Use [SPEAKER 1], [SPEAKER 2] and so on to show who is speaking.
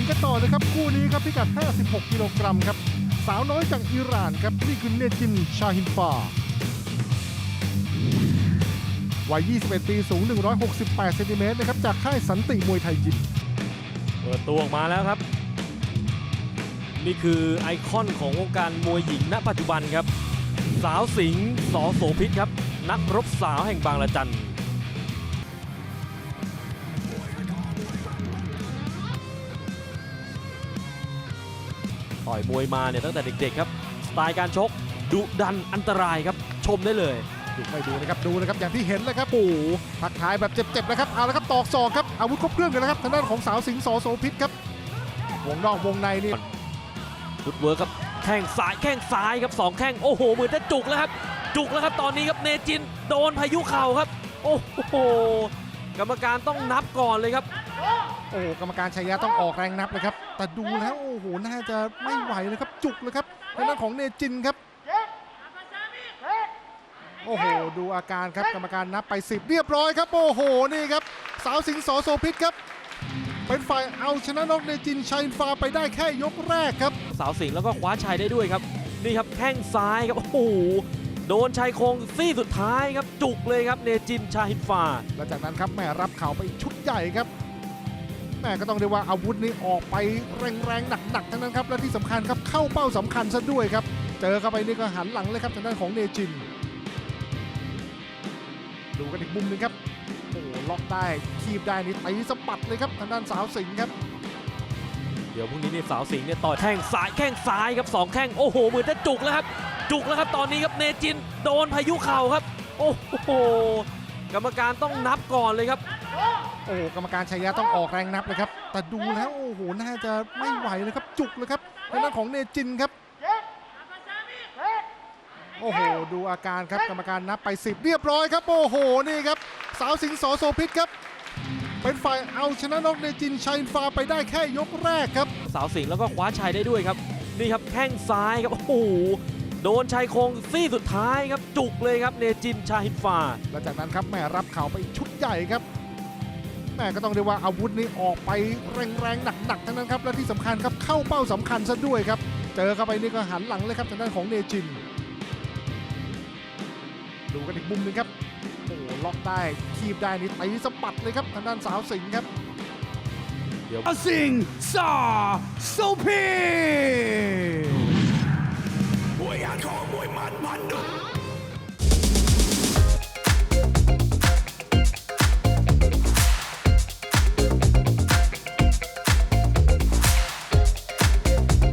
[SPEAKER 1] ญิงกันต่อนะครับ คู่นี้ครับพิกัด 56 กิโลกรัมครับ สาวน้อยจากอิหร่านครับ นี่คือเนจินชาฮินฟาวัย 21 ปี สูง 168 เซนติเมตรนะครับ จากค่ายสันติมวยไทยยิม
[SPEAKER 2] เปิดตัวออกมาแล้วครับ นี่คือไอคอนของวงการมวยหญิงณปัจจุบันครับ สาวสิงห์สอโสพิษครับ นักรบสาวแห่งบางละจัน ต่อยมวยมาเนี่ยตั้งแต่เด็กๆครับสไตล์การชกดุดันอันตรายครับชมได้เลย
[SPEAKER 1] ดูไม่ดูนะครับดูนะครับอย่างที่เห็นเลยครับโอ้โหทักทายแบบเจ็บๆนะครับเอาละครับตอกศอกครับอาวุธครบเครื่องกันนะครับทางด้านของสาวสิงห์สอโสพิษครับวงนอกวงในนี่
[SPEAKER 2] ฟุตเวิร์คครับแข้งซ้ายแข้งซ้ายครับสองแข้งโอ้โหเหมือนจะจุกแล้วครับ จุกแล้วครับตอนนี้ครับเนจินโดนพายุเข่าครับ โอ้โห กรรมการต้องนับก่อนเลยครับ
[SPEAKER 1] โอ้โหกรรมการชัยยะต้องออกแรงนับเลยครับ แต่ดูแล้วโอ้โหน่าจะไม่ไหวเลยครับ จุกเลยครับทางด้านของเนจินครับ โอ้โหดูอาการครับกรรมการนับไป 10 เรียบร้อยครับ โอ้โหนี่ครับ สาวสิงห์สอโสพิษครับเป็นฝ่ายเอาชนะนกเนจินชัยฟาไปได้แค่ยกแรกครับ
[SPEAKER 2] สาวสิงห์แล้วก็คว้าชัยได้ด้วยครับ นี่ครับแข้งซ้ายครับโอ้โห โดนชายโครงซี่สุดท้ายครับ จุกเลยครับเนจินชาฮิตฟา
[SPEAKER 1] และจากนั้นครับแม่รับเข่าไปอีกชุดใหญ่ครับ แม่ก็ต้องเรียกว่าอาวุธนี้ออกไปแรงๆหนักๆทั้งนั้นครับและที่สำคัญครับเข้าเป้าสำคัญซะด้วยครับ เจอเข้าไปนี่ก็หันหลังเลยครับทางด้านของเนจิน ดูกันอีกมุมหนึงครับโอ้โหล็อกได้คีบได้นี่ตีสะบัดเลยครับทางด้านสาวสิงห์ครับ
[SPEAKER 2] เดี๋ยวพรุ่งนี้เนี่ยสาวสิงห์เนี่ยต่อยแข้งซ้ายแข้งซ้ายครับสองแข้งโอ้โหเหมือนจะจุกแล้วครับ จุกแล้วครับตอนนี้ครับเนจินโดนพายุเข่าครับ โอ้โหกรรมการต้องนับก่อนเลยครับ
[SPEAKER 1] โอ้โหกรรมการชัยยะต้องออกแรงนับเลยครับ แต่ดูแล้วโอ้โหน่าจะไม่ไหวเลยครับ จุกเลยครับทางด้านของเนจินครับ โอ้โห ดูอาการครับกรรมการนับไป 10 เรียบร้อยครับ โอ้โหนี่ครับ สาวสิงห์สอโสพิษครับ เป็นฝ่ายเอาชนะนกเนจินชัยฟาไปได้แค่ยกแรกครับ
[SPEAKER 2] สาวสิงห์แล้วก็คว้าชัยได้ด้วยครับ นี่ครับแข้งซ้ายครับโอ้โห โดนชายโครงซี่สุดท้ายครับ จุกเลยครับเนจินชาฮิตฟา
[SPEAKER 1] และจากนั้นครับแม่รับเข่าไปอีกชุดใหญ่ครับแม่ก็ต้องเรียกว่าอาวุธนี้ออกไปแรงๆหนักๆทั้งนั้นครับและที่สำคัญครับเข้าเป้าสำคัญซะด้วยครับ เจอเข้าไปนี่ก็หันหลังเลยครับทางด้านของเนจิน ดูกันอีกมุมหนึงครับโอ้โหล็อกได้คีบได้นี่ตีสะบัดเลยครับทางด้านสาวสิงห์ครับ
[SPEAKER 2] เดี๋ยว
[SPEAKER 3] การ
[SPEAKER 4] ของ
[SPEAKER 3] มวยมันมันดุ